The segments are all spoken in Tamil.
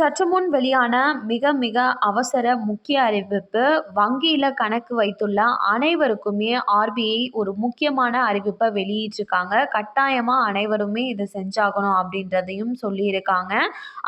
சற்று முன் வெளியான மிக மிக அவசர முக்கிய அறிவிப்பு வங்கியில் கணக்கு வைத்துள்ள அனைவருக்குமே ஆர்பிஐ ஒரு முக்கியமான அறிவிப்பை வெளியிட்டிருக்காங்க. கட்டாயமாக அனைவருமே இதை செஞ்சாகணும் அப்படின்றதையும் சொல்லியிருக்காங்க.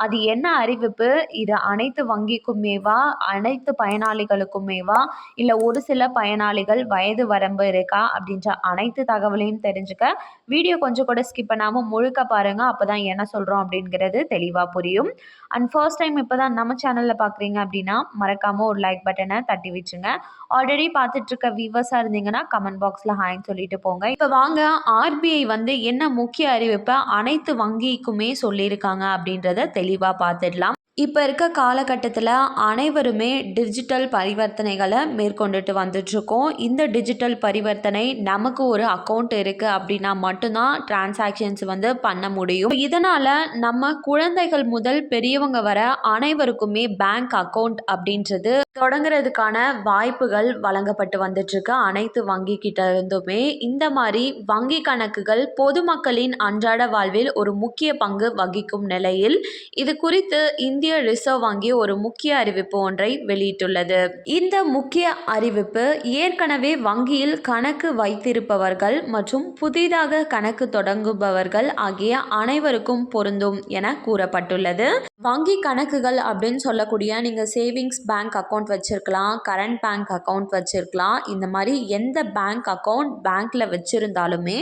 அது என்ன அறிவிப்பு? இது அனைத்து வங்கிக்குமேவா? அனைத்து பயனாளிகளுக்குமேவா? இல்லை ஒரு சில பயனாளிகள் வயது வரம்பு இருக்கா? அப்படின்ற அனைத்து தகவலையும் தெரிஞ்சுக்க வீடியோ கொஞ்சம் கூட ஸ்கிப் பண்ணாமல் முழுக்க பாருங்கள் அப்போ தான் என்ன சொல்கிறோம் அப்படிங்கிறது தெளிவாக புரியும். அண்ட் ஃபர்ஸ்ட் டைம் இப்போ தான் நம்ம சேனலில் பார்க்குறீங்க அப்படின்னா மறக்காமல் ஒரு லைக் பட்டனை தட்டி வச்சுங்க ஆல்ரெடி பார்த்துட்ருக்க வியூவர்ஸாக இருந்தீங்கன்னா கமெண்ட் பாக்ஸில் ஹாய்ன்னு சொல்லிட்டு போங்க. இப்போ வாங்க ஆர்பிஐ வந்து என்ன முக்கிய அறிவிப்பை அனைத்து வங்கிக்குமே சொல்லியிருக்காங்க அப்படின்றத தெளிவாக பார்த்துடலாம். இப்போ இருக்க காலகட்டத்தில் அனைவருமே டிஜிட்டல் பரிவர்த்தனைகளை மேற்கொண்டுட்டு வந்துட்ருக்கோம். இந்த டிஜிட்டல் பரிவர்த்தனை நமக்கு ஒரு அக்கௌண்ட் இருக்குது அப்படின்னா மட்டும்தான் டிரான்சாக்ஷன்ஸ் வந்து பண்ண முடியும். இதனால் நம்ம குழந்தைகள் முதல் பெரியவங்க வர அனைவருக்குமே பேங்க் அக்கௌண்ட் அப்படின்றது தொடங்குறதுக்கான வாய்ப்புகள் வழங்கப்பட்டு வந்துட்ருக்கு. அனைத்து வங்கி கிட்ட இருந்துமே இந்த மாதிரி வங்கி கணக்குகள் பொதுமக்களின் அன்றாட வாழ்வில் ஒரு முக்கிய பங்கு வகிக்கும் நிலையில் இது குறித்து இந்த இந்திய ரிசர்வ் வங்கி ஒரு முக்கிய அறிவிப்பு ஒன்றை வெளியிட்டுள்ளது. இந்த முக்கிய அறிவிப்பு ஏற்கனவே வங்கியில் கணக்கு வைத்திருப்பவர்கள் மற்றும் புதிதாக கணக்கு தொடங்குபவர்கள் ஆகிய அனைவருக்கும் பொருந்தும் என கூறப்பட்டுள்ளது. வங்கி கணக்குகள் அப்படின்னு சொல்லக்கூடிய நீங்கள் சேவிங்ஸ் பேங்க் அக்கௌண்ட் வச்சுருக்கலாம் கரண்ட் பேங்க் அக்கௌண்ட் வச்சுருக்கலாம். இந்த மாதிரி எந்த பேங்க் அக்கௌண்ட் பேங்க்கில் வச்சுருந்தாலுமே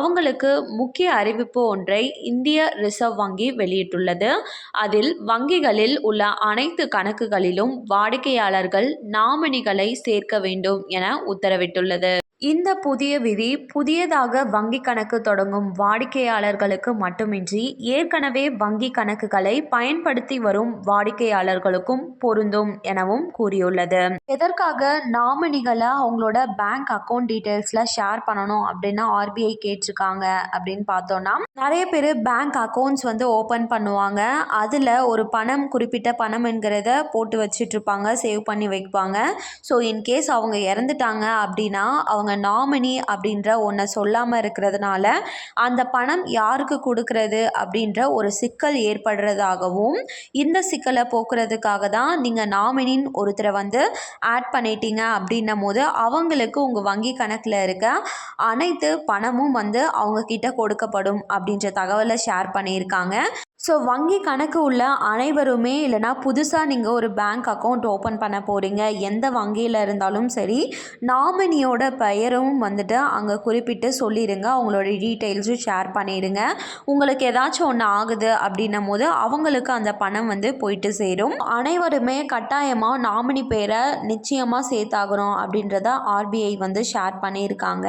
அவங்களுக்கு முக்கிய அறிவிப்பு ஒன்றை இந்திய ரிசர்வ் வங்கி வெளியிட்டுள்ளது. அதில் வங்கி வங்கிகளில் உள்ள அனைத்து கணக்குகளிலும் வாடிக்கையாளர்கள் நாமினிகளை சேர்க்க வேண்டும் என உத்தரவிட்டுள்ளது. இந்த புதிய விதி புதியதாக வங்கி கணக்கு தொடங்கும் வாடிக்கையாளர்களுக்கு மட்டுமின்றி ஏற்கனவே வங்கி கணக்குகளை பயன்படுத்தி வரும் வாடிக்கையாளர்களுக்கும் பொருந்தும் எனவும் கூறியுள்ளது. எதற்காக நாமினிகளை அவங்களோட பேங்க் அக்கௌண்ட் டீட்டெயில்ஸில் ஷேர் பண்ணணும் அப்படின்னு ஆர்பிஐ கேட்டிருக்காங்க அப்படின்னு பார்த்தோம்னா நிறைய பேர் பேங்க் அக்கௌண்ட்ஸ் வந்து ஓப்பன் பண்ணுவாங்க. அதில் ஒரு பண பணம் குறிப்பிட்ட பணம் என்கிறத போட்டு வச்சிட்ருப்பாங்க சேவ் பண்ணி வைப்பாங்க. ஸோ இன்கேஸ் அவங்க இறந்துட்டாங்க அப்படின்னா அவங்க நாமினி அப்படின்ற ஒன்றை சொல்லாமல் இருக்கிறதுனால அந்த பணம் யாருக்கு கொடுக்கறது அப்படின்ற ஒரு சிக்கல் ஏற்படுறதாகவும் இந்த சிக்கலை போக்குறதுக்காக தான் நீங்கள் நாமினின் ஒருத்தரை வந்து ஆட் பண்ணிட்டீங்க அப்படின்னும் போது அவங்களுக்கு உங்கள் வங்கி கணக்கில் இருக்க அனைத்து பணமும் வந்து அவங்கக்கிட்ட கொடுக்கப்படும் அப்படின்ற தகவலை ஷேர் பண்ணியிருக்காங்க. ஸோ வங்கி கணக்கு உள்ள அனைவருமே இல்லைனா புதுசாக நீங்கள் ஒரு பேங்க் அக்கௌண்ட் ஓப்பன் பண்ண போகிறீங்க எந்த வங்கியில் இருந்தாலும் சரி நாமினியோட பெயரும் வந்துட்டு அங்கே குறிப்பிட்டு சொல்லிடுங்க அவங்களோட டீட்டெயில்ஸும் ஷேர் பண்ணிடுங்க. உங்களுக்கு ஏதாச்சும் ஒன்று ஆகுது அப்படின்னும் போது அவங்களுக்கு அந்த பணம் வந்து போயிட்டு சேரும். அனைவருமே கட்டாயமாக நாமினி பேரை நிச்சயமாக சேர்த்தாகணும் அப்படின்றத ஆர்பிஐ வந்து ஷேர் பண்ணியிருக்காங்க.